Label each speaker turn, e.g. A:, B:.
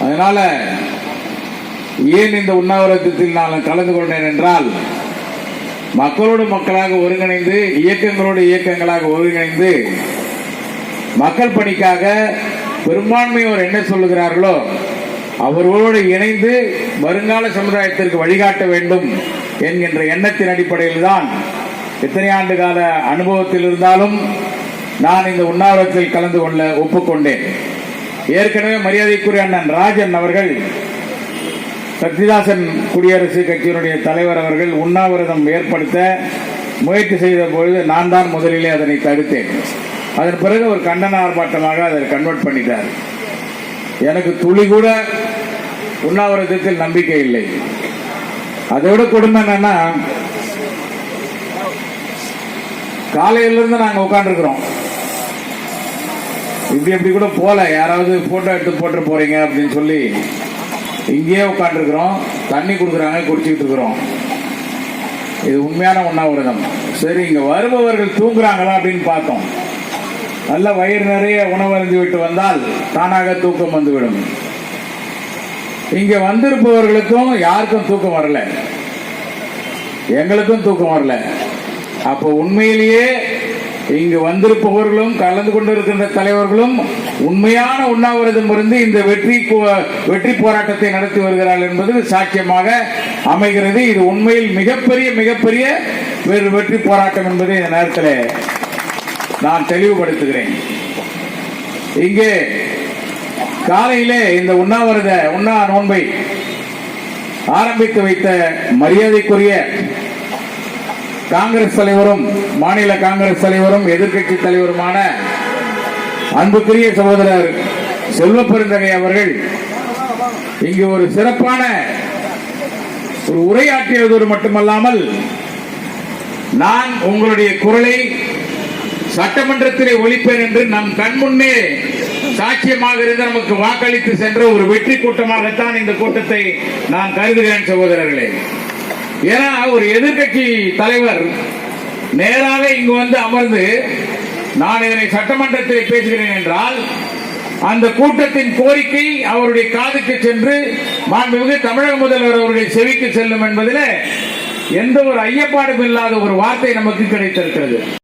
A: அதனால ஏன் இந்த உண்ணாவிரதத்தில் நான் கலந்து கொண்டேன் என்றால் மக்களோடு மக்களாக ஒருங்கிணைந்து இயக்கங்களோடு இயக்கங்களாக ஒருங்கிணைந்து மக்கள் பணிக்காக பெரும்பான்மையோர் என்ன சொல்லுகிறார்களோ அவர்களோடு இணைந்து வருங்கால சமுதாயத்திற்கு வழிகாட்ட வேண்டும் என்கின்ற எண்ணத்தின் அடிப்படையில் தான் எத்தனை ஆண்டு கால அனுபவத்தில் இருந்தாலும் நான் இந்த உண்ணாவிரத்தில் கலந்து கொள்ள ஒப்புக்கொண்டேன். ஏற்கனவே மரியாதைக்குரிய அண்ணன் ராஜன் அவர்கள் சக்திதாசன் குடியரசு கட்சியினுடைய தலைவர் அவர்கள் உண்ணாவிரதம் ஏற்படுத்த முயற்சி செய்த பொழுது நான் தான் முதலிலே அதனை தடுத்தேன். அதன் பிறகு ஒரு கண்டன ஆர்ப்பாட்டமாக அதை கன்வெர்ட் பண்ணிட்டார். எனக்கு துளி கூட உண்ணாவிரதத்தில் நம்பிக்கை இல்லை. அதை விட கொடுமை என்னன்னா காலையிலிருந்து நாங்கள் உட்காந்துருக்கிறோம் இப்படி இப்படி கூட போல யாராவது போட்டோ எடுத்து போட்டு போறீங்க அப்படின்னு சொல்லி இங்கேயே உட்காந்துருக்கிறோம் தண்ணி கொடுக்குறாங்க குடிச்சிட்டு இருக்கிறோம். இது உண்மையான உண்ணாவிரதம். சரி இங்க வருபவர்கள் தூங்குறாங்களா அப்படின்னு பார்த்தோம். நல்ல வயிறு நிறைய உணவருந்து விட்டு வந்தால் தானாக தூக்கம் வந்துவிடும். இங்க வந்திருப்பவர்களுக்கும் யாருக்கும் தூக்கம் வரல. எங்களுக்கும் தூக்கம் வரல. அப்போ உண்மையிலேயே இங்கு வந்திருப்பவர்களும் கலந்து கொண்டிருக்கின்ற தலைவர்களும் உண்மையான உண்ணாவிரதம் இருந்து இந்த வெற்றி போ- வெற்றி போராட்டத்தை நடத்தி வருகிறார்கள் என்பது சாட்சியமாக அமைகிறது. இது உண்மையில் மிகப்பெரிய மிகப்பெரிய வேறு வெற்றி போராட்டம் என்பதை இந்த நேரத்தில் நான் தெளிவுபடுத்துகிறேன். இங்கே காலையிலே இந்த உண்ணாவிரத உண்ணா நோன்பை ஆரம்பித்து வைத்த மரியாதைக்குரிய காங்கிரஸ் தலைவரும் மாநில காங்கிரஸ் தலைவரும் எதிர்க்கட்சி தலைவருமான அன்புக்குரிய சகோதரர் செல்வ பெருந்தகை அவர்கள் இங்கு ஒரு சிறப்பான ஒரு உரையாற்றியதோடு மட்டுமல்லாமல் நான் உங்களுடைய குரலை சட்டமன்றத்திலே ஒழிப்பேன் என்று நம் கண்முன்னே சாட்சியமாக இருந்து நமக்கு வாக்களித்து சென்ற ஒரு வெற்றி கூட்டமாகத்தான் இந்த கூட்டத்தை நான் கருதுகிறேன் சகோதரர்களே. ஏன்னா ஒரு எதிர்க்கட்சி தலைவர் நேராக இங்கு வந்து அமர்ந்து நான் இதனை சட்டமன்றத்தில் பேசுகிறேன் என்றால் அந்த கூட்டத்தின் கோரிக்கை அவருடைய காதுக்கு சென்று மாண்புமிகு தமிழக முதல்வர் அவருடைய செவிக்கு செல்லும் என்பதில் எந்த ஒரு ஐயப்பாடும் இல்லாத ஒரு வார்த்தை நமக்கு கிடைத்திருக்கிறது.